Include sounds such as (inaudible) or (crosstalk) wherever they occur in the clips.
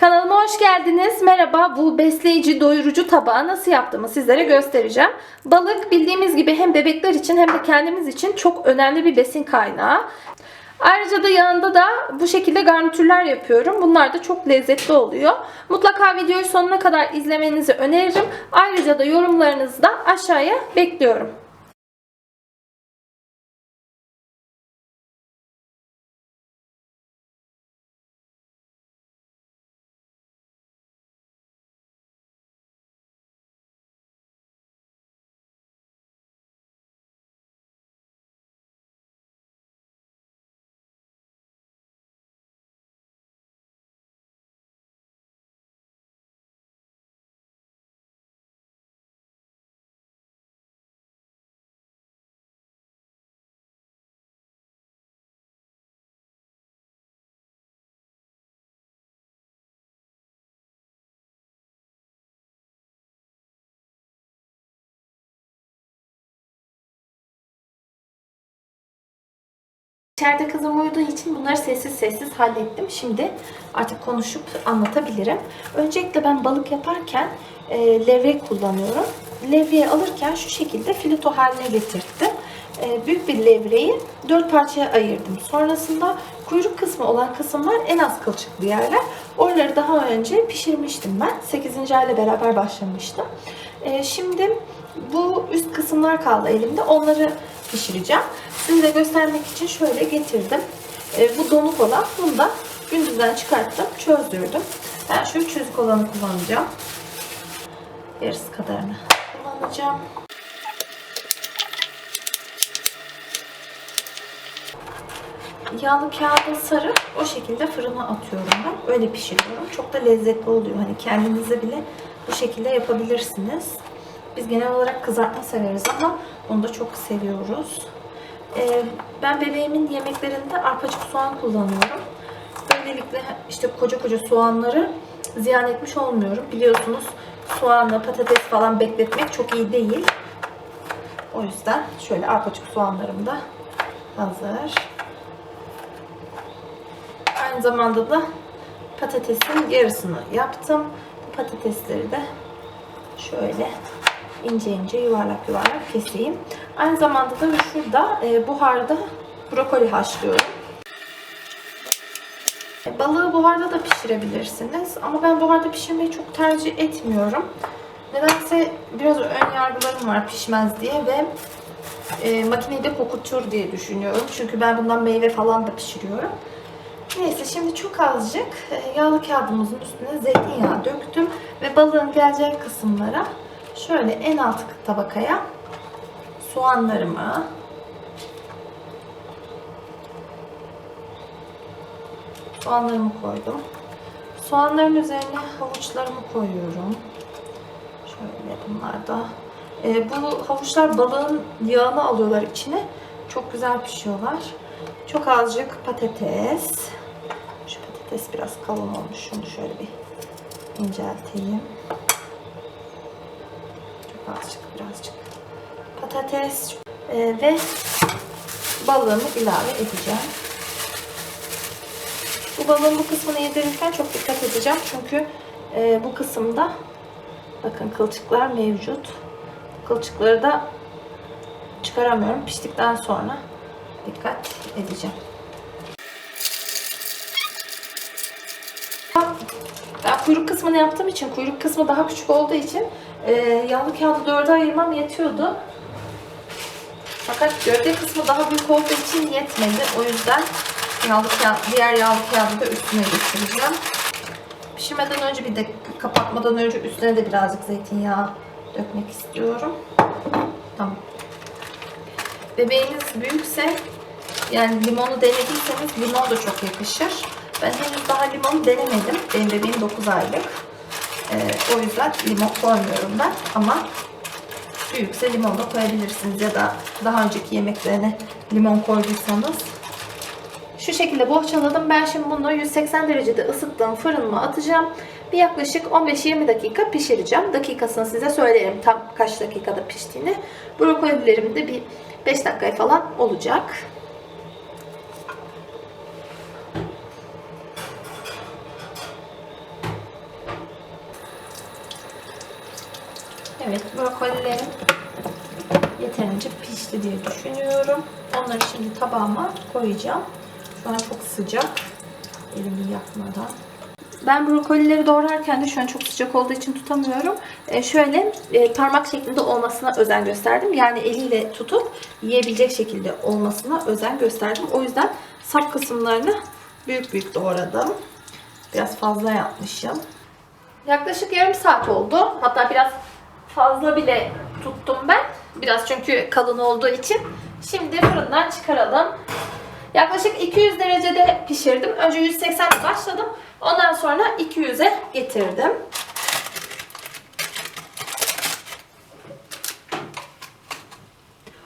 Kanalıma hoş geldiniz. Merhaba. Bu besleyici, doyurucu tabağı nasıl yaptığımı sizlere göstereceğim. Balık bildiğimiz gibi hem bebekler için hem de kendimiz için çok önemli bir besin kaynağı. Ayrıca da yanında da bu şekilde garnitürler yapıyorum. Bunlar da çok lezzetli oluyor. Mutlaka videoyu sonuna kadar izlemenizi öneririm. Ayrıca da yorumlarınızı da aşağıya bekliyorum. İçeride kızım uyuduğu için bunları sessiz sessiz hallettim. Şimdi artık konuşup anlatabilirim. Öncelikle ben balık yaparken e, levrek kullanıyorum. Levreği alırken şu şekilde fileto haline getirttim. E, büyük bir levreyi dört parçaya ayırdım. Sonrasında kuyruk kısmı olan kısımlar en az kılçıklı yerler. Oraları daha önce pişirmiştim ben. 8. ayla beraber başlamıştım. E, şimdi bu üst kısımlar kaldı elimde. Onları pişireceğim. Size göstermek için şöyle getirdim. E, bu donuk olan bunu da gündüzden çıkarttım, çözdürdüm. Ben şu çözük olanı kullanacağım. Yarısı kadarını kullanacağım. Yağlı kağıda sarıp o şekilde fırına atıyorum ben. Öyle pişiriyorum. Çok da lezzetli oluyor. Hani kendinize bile bu şekilde yapabilirsiniz. Biz genel olarak kızartma severiz ama onu da çok seviyoruz. Ee, ben bebeğimin yemeklerinde arpacık soğan kullanıyorum. Böylelikle işte koca koca soğanları ziyan etmiş olmuyorum. Biliyorsunuz soğanla patates falan bekletmek çok iyi değil. O yüzden şöyle arpacık soğanlarım da hazır. Aynı zamanda da patatesin yarısını yaptım. Patatesleri de şöyle ince ince yuvarlak yuvarlak keseyim. Aynı zamanda da şurada e, buharda brokoli haşlıyorum. Balığı buharda da pişirebilirsiniz. Ama ben buharda pişirmeyi çok tercih etmiyorum. Nedense biraz ön yargılarım var pişmez diye ve e, makineyi de kokutur diye düşünüyorum. Çünkü ben bundan meyve falan da pişiriyorum. Neyse şimdi çok azıcık e, yağlı kağıdımızın üstüne zeytinyağı döktüm ve balığın geleceği kısımlara şöyle en alt tabakaya soğanlarımı soğanlarımı koydum. Soğanların üzerine havuçlarımı koyuyorum. Şöyle bunlar da. E, bu havuçlar balığın yağını alıyorlar içine. Çok güzel pişiyorlar. Çok azıcık patates. Şu patates biraz kalın olmuş. Şunu şöyle bir incelteyim. Azıcık birazcık patates e, ve balığımı ilave edeceğim. Bu balığın bu kısmını yedirirken çok dikkat edeceğim. Çünkü e, bu kısımda bakın kılçıklar mevcut. Kılçıkları da çıkaramıyorum. Piştikten sonra dikkat edeceğim. Ben kuyruk kısmını yaptığım için, kuyruk kısmı daha küçük olduğu için e, yağlı kağıdı dörde ayırmam yetiyordu. Fakat gövde kısmı daha büyük olduğu için yetmedi. O yüzden yağlı kağıt, diğer yağlı kağıdı da üstüne getireceğim. Pişirmeden önce bir de kapatmadan önce üstüne de birazcık zeytinyağı dökmek istiyorum. Tamam. Bebeğiniz büyükse yani limonu denediyseniz limon da çok yakışır. Ben henüz daha limonu denemedim. Benim bebeğim 9 aylık. Ee, o yüzden limon koymuyorum ben. Ama büyükse limon da koyabilirsiniz. Ya da daha önceki yemeklerine limon koyduysanız. Şu şekilde bohçaladım. Ben şimdi bunu 180 derecede ısıttığım fırınıma atacağım. Bir yaklaşık 15-20 dakika pişireceğim. Dakikasını size söylerim tam kaç dakikada piştiğini. Brokolilerim de bir 5 dakikaya falan olacak. Evet, brokolilerim yeterince pişti diye düşünüyorum. Onları şimdi tabağıma koyacağım. Şu an çok sıcak. Elimi yakmadan. Ben brokolileri doğrarken de şu an çok sıcak olduğu için tutamıyorum. E, şöyle e, parmak şeklinde olmasına özen gösterdim. Yani eliyle tutup yiyebilecek şekilde olmasına özen gösterdim. O yüzden sap kısımlarını büyük büyük doğradım. Biraz fazla yapmışım. Yaklaşık yarım saat oldu. Hatta biraz fazla bile tuttum ben. Biraz çünkü kalın olduğu için. Şimdi fırından çıkaralım. Yaklaşık 200 derecede pişirdim. Önce 180'de başladım. Ondan sonra 200'e getirdim.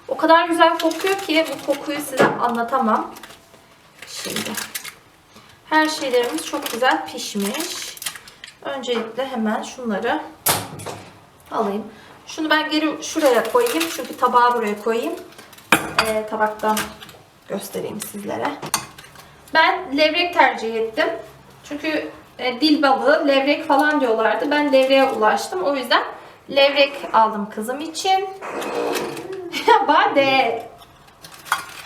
O kadar güzel kokuyor ki bu kokuyu size anlatamam. Şimdi her şeylerimiz çok güzel pişmiş. Öncelikle hemen şunları alayım. Şunu ben geri şuraya koyayım. Çünkü tabağı buraya koyayım. Ee, tabaktan göstereyim sizlere. Ben levrek tercih ettim. Çünkü e, dil balığı, levrek falan diyorlardı. Ben levreğe ulaştım. O yüzden levrek aldım kızım için. (laughs) Bade.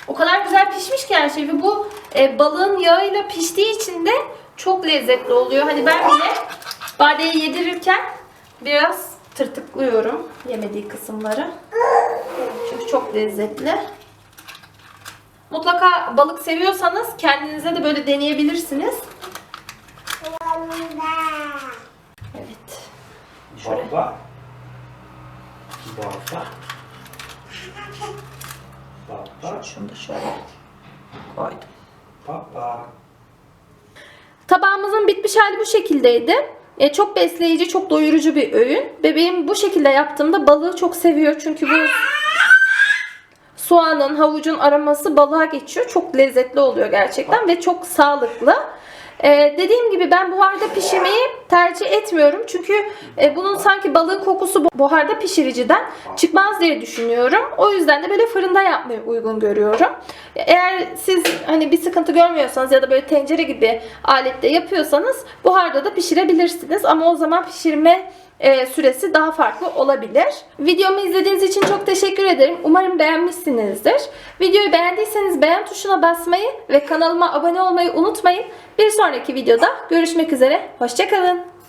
O kadar güzel pişmiş ki her şey. Ve bu e, balığın yağıyla piştiği için de çok lezzetli oluyor. Hani ben bile Bade'yi yedirirken biraz tırtıklıyorum yemediği kısımları. Çünkü çok lezzetli. Mutlaka balık seviyorsanız kendinize de böyle deneyebilirsiniz. Evet. Şöyle. Baba. Baba. Baba. Şunu da şöyle koydum. Baba. Tabağımızın bitmiş hali bu şekildeydi. E, çok besleyici, çok doyurucu bir öğün. Bebeğim bu şekilde yaptığımda balığı çok seviyor. Çünkü bu soğanın, havucun aroması balığa geçiyor. Çok lezzetli oluyor gerçekten ve çok sağlıklı. E, dediğim gibi ben buharda pişirmeyi tercih etmiyorum. Çünkü e, bunun sanki balığın kokusu bu- buharda pişiriciden çıkmaz diye düşünüyorum. O yüzden de böyle fırında yapmayı uygun görüyorum. Eğer siz hani bir sıkıntı görmüyorsanız ya da böyle tencere gibi alette yapıyorsanız buharda da pişirebilirsiniz. Ama o zaman pişirme e, süresi daha farklı olabilir. Videomu izlediğiniz için çok teşekkür ederim. Umarım beğenmişsinizdir. Videoyu beğendiyseniz beğen tuşuna basmayı ve kanalıma abone olmayı unutmayın. Bir sonraki videoda görüşmek üzere. Hoşçakalın.